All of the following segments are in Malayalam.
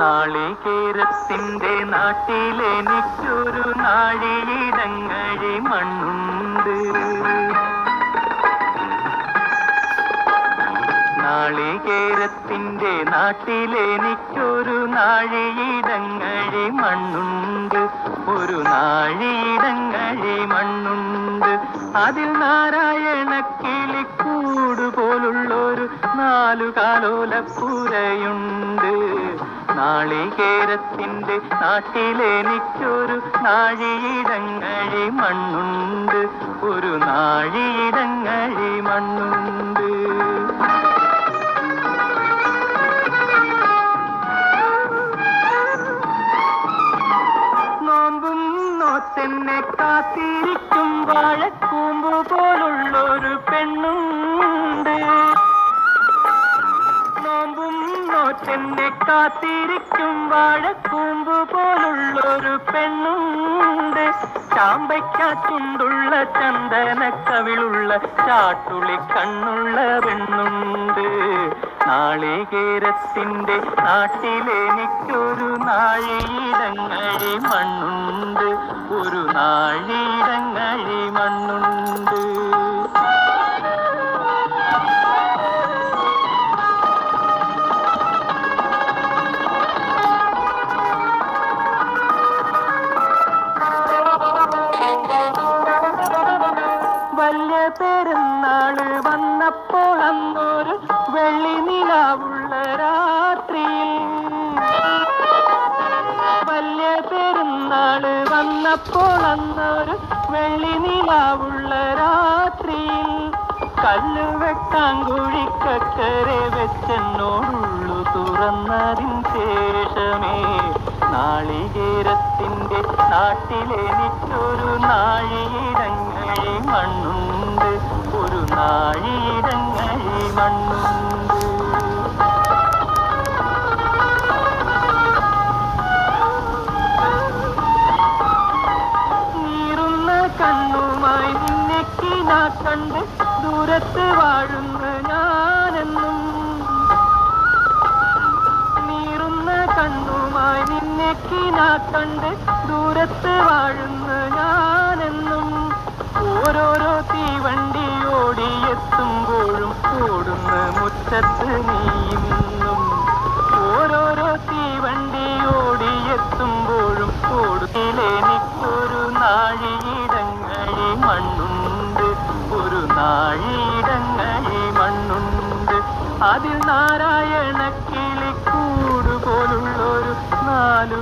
നാളികേരത്തിന്റെ നാട്ടിലെനിക്കൊരു നാഴിയിടങ്ങഴി മണ്ണുണ്ട്. നാളികേരത്തിന്റെ നാട്ടിലെനിക്കൊരു നാഴിയിടങ്ങഴി മണ്ണുണ്ട്. ഒരു നാഴിയിടങ്ങഴി മണ്ണുണ്ട്. അതിൽ നാരായണ കിളിക്കൂട് പോലുള്ളൊരു നാലു നാളികേരത്തിന്റെ നാട്ടിലെനിക്കൊരു നാഴിയിടങ്ങഴി മണ്ണുണ്ട്. ഒരു നാഴിയിടങ്ങഴി മണ്ണുണ്ട്. നോമ്പും നോത്തെന്നെ കാത്തിരിക്കും വാഴക്കൂമ്പ് പോലുള്ളൊരു പെണ്ണുണ്ട്. നോമ്പും നോറ്റെന്നെ കാത്തിരിക്കും വാഴക്കൂമ്പ് പോലുള്ളൊരു പെണ്ണുണ്ട്. ചാമ്പയ്ക്കാറ്റുണ്ടുള്ള ചന്ദന കവിളുള്ള ചാട്ടുളി കണ്ണുള്ള പെണ്ണുണ്ട്. നാളികേരത്തിന്റെ നാട്ടിലെനിക്കൊരു നാഴിയിടങ്ങഴി മണ്ണുണ്ട്. ഒരു നാഴിയിടങ്ങഴി മണ്ണുണ്ട്. വന്നപ്പോൾ അന്നൊരു വെള്ളി നിലാവുള്ള രാത്രിയിൽ കല്ല് വെട്ടാൻ കുഴിക്കക്കരെ വെച്ചെന്നോടുള്ളു തുറന്നതിൻ ശേഷമേ. നാളികേരത്തിന്റെ നാട്ടിലെ നിറ്റൊരു നാഴിയിടങ്ങഴി മണ്ണുണ്ട്. ഒരു നാഴിയിടങ്ങഴി മണ്ണുണ്ട്. കണ്ണുമായി നിന്നെക്കി നാ കണ്ട് ദൂരത്ത് വാഴുന്ന ഞാനെന്നും. ഓരോരോ തീവണ്ടി ഓടിയെത്തുമ്പോഴും ഓടുന്ന മുറ്റത്ത് നീന്നും ഓരോരോ തീവണ്ടി ഓടിയെത്തുമ്പോഴും ഓടുത്തിലെനിക്കൊരു നാഴിയിടങ്ങളിൽ മണ്ണുണ്ട്. ഒരു നാഴിയിടങ്ങളിൽ മണ്ണുണ്ട്. അതിൽ നാരായണ നാലു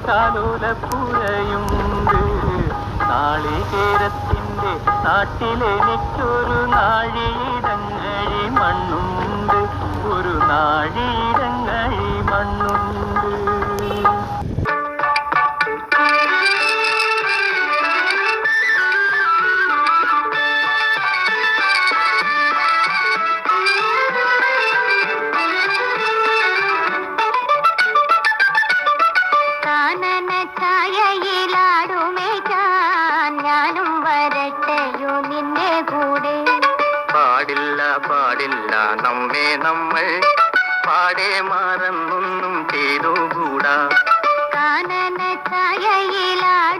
നാളികേരത്തിന്റെ നാട്ടിലെ നാട്ടിലെനിക്കൊരു നാഴിയിടങ്ങഴി മണ്ണുണ്ട്. ഒരു നാഴിയിടങ്ങഴി വരട്ടെയോ നിന്റെ കൂടെ? പാടില്ല പാടില്ല നമ്മെ നമ്മൾ പാടെ മറന്നൊന്നും ചെയ്തുകൂടാ. കാനന ഛായയിലാടുമേക്കാൻ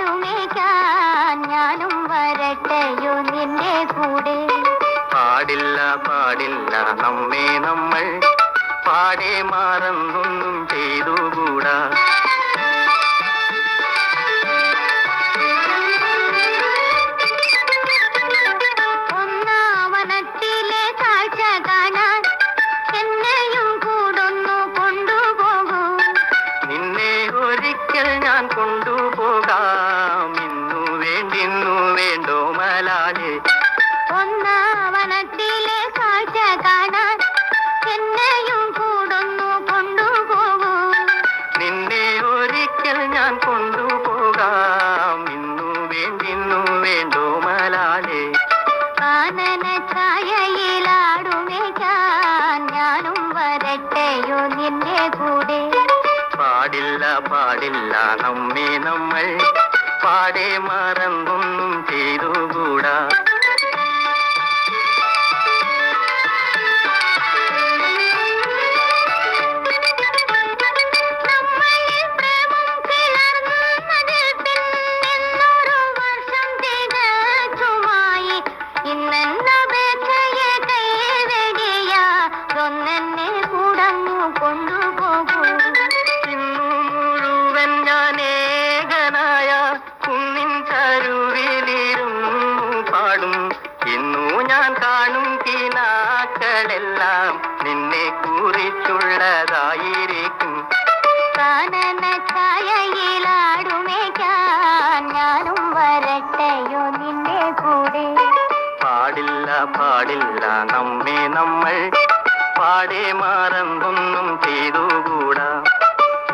ഞാനും വരട്ടെയോ നിന്റെ കൂടെ? പാടില്ല പാടില്ല നമ്മെ നമ്മൾ പാടെ മറന്നൊന്നും ചെയ്തുകൂടാ. കാണാൻ എന്നെയും കൂടൊന്നു കൊണ്ടുപോകൂ. നിന്നെ ഒരിക്കൽ ഞാൻ കൊണ്ടുപോകാം. ഇന്നു വേണ്ടിന്നു വേണ്ടോ മലാലേ? കാനന ഛായയിലാടുമേക്കാൻ ഞാനും വരട്ടെയോ നിന്റെ കൂടെ. പാടില്ല പാടില്ല നമ്മെ നമ്മൾ പാടെ മറന്നൊന്നും ചെയ്തുകൂടാ. പാടെ മറന്നൊന്നും ചെയ്തുകൂടാ?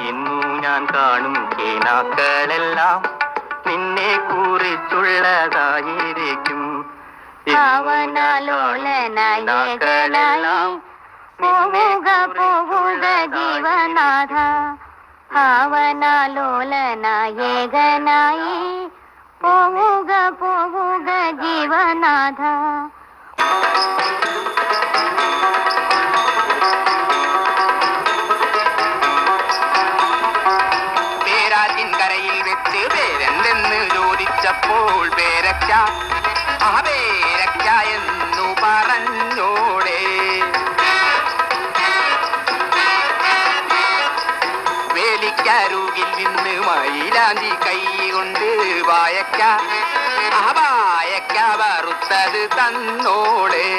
ഇന്നു ഞാൻ കാണും കേനാക്കളെല്ലാം നിന്നെ കുറിച്ചുള്ളതായിരിക്കും. ഭാവനാലോലനായകനായി പോവുക പോവുക ജീവനാഥ. ഭാവനാലോലനായകനായി പോവുക പോവുക ജീവനാഥ. ചോദിച്ചപ്പോൾ പേരക്ക രക്ഷ എന്നു പറഞ്ഞോടെ. വേലിക്കരുകിൽ നിന്ന് മൈലാന്തി കൈ കൊണ്ട് വായക്ക. മഹവായക്ക വായക്ക വറുത്തത് തന്നോളേ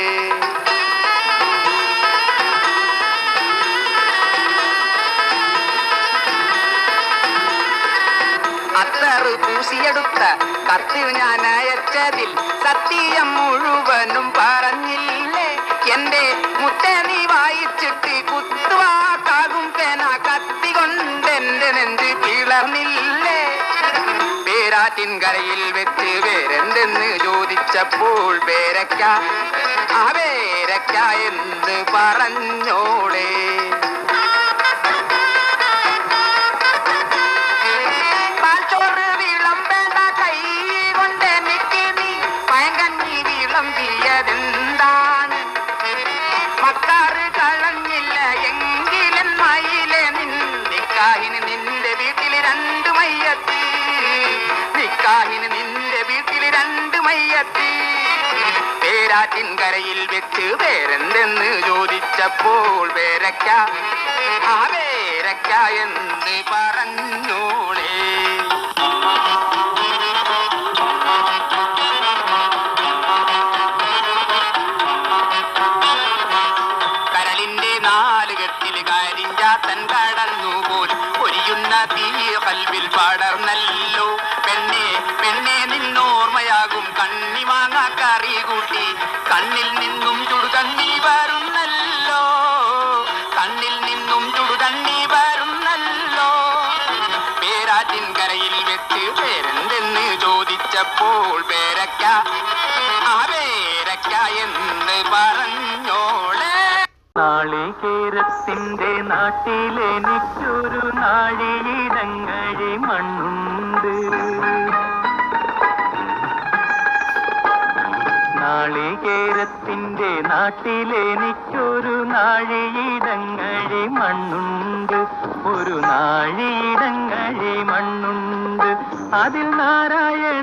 അത്തറ് പൂശിയെടുത്ത കത്ത് ഞാൻ അയച്ചതിൽ സത്യം മുഴുവനും പറഞ്ഞില്ലേ? എന്റെ മുട്ട നീ വായിച്ചിട്ട് കുത്തുവാക്കാകും പേന. കത്തി കൊണ്ട് എന്റെ നെഞ്ച് പിളർന്നില്ലേ? പേരാറ്റിൻ കരയിൽ വെച്ച് വേരെന്തെന്ന് ചോദിച്ചപ്പോൾ പേരക്ക ആ പേരക്ക എന്ന് പറഞ്ഞോളേ? പേരാറ്റിൻ കരയിൽ വെച്ച് പേരെന്തെന്ന് ചോദിച്ചപ്പോൾ പേരക്ക ആ പേരക്ക എന്ന് പറഞ്ഞോളേ. കരളിന്റെ നാലുകത്തിൽ കരിഞ്ചാത്തൻ കടന്നു പോൽ ഒരിയുന്ന തീ കൽവിൽ പടർന്നല്ലോ കരയിൽ വെച്ച് പേരെന്തെന്ന് ചോദിച്ചപ്പോൾ പേരക്ക ആ പേരക്ക എന്ന് പറഞ്ഞോളെ. നാളികേരത്തിന്റെ നാട്ടിലെനിക്കൊരു നാഴിയിടങ്ങഴി മണ്ണുണ്ട്. നാളികേരത്തിന്റെ നാട്ടിലെനിക്കൊരു നാഴിയിടങ്ങഴി മണ്ണുണ്ട്. ഒരു നാഴിയിടങ്ങഴി മണ്ണുണ്ട്. അതിൽ നാരായണ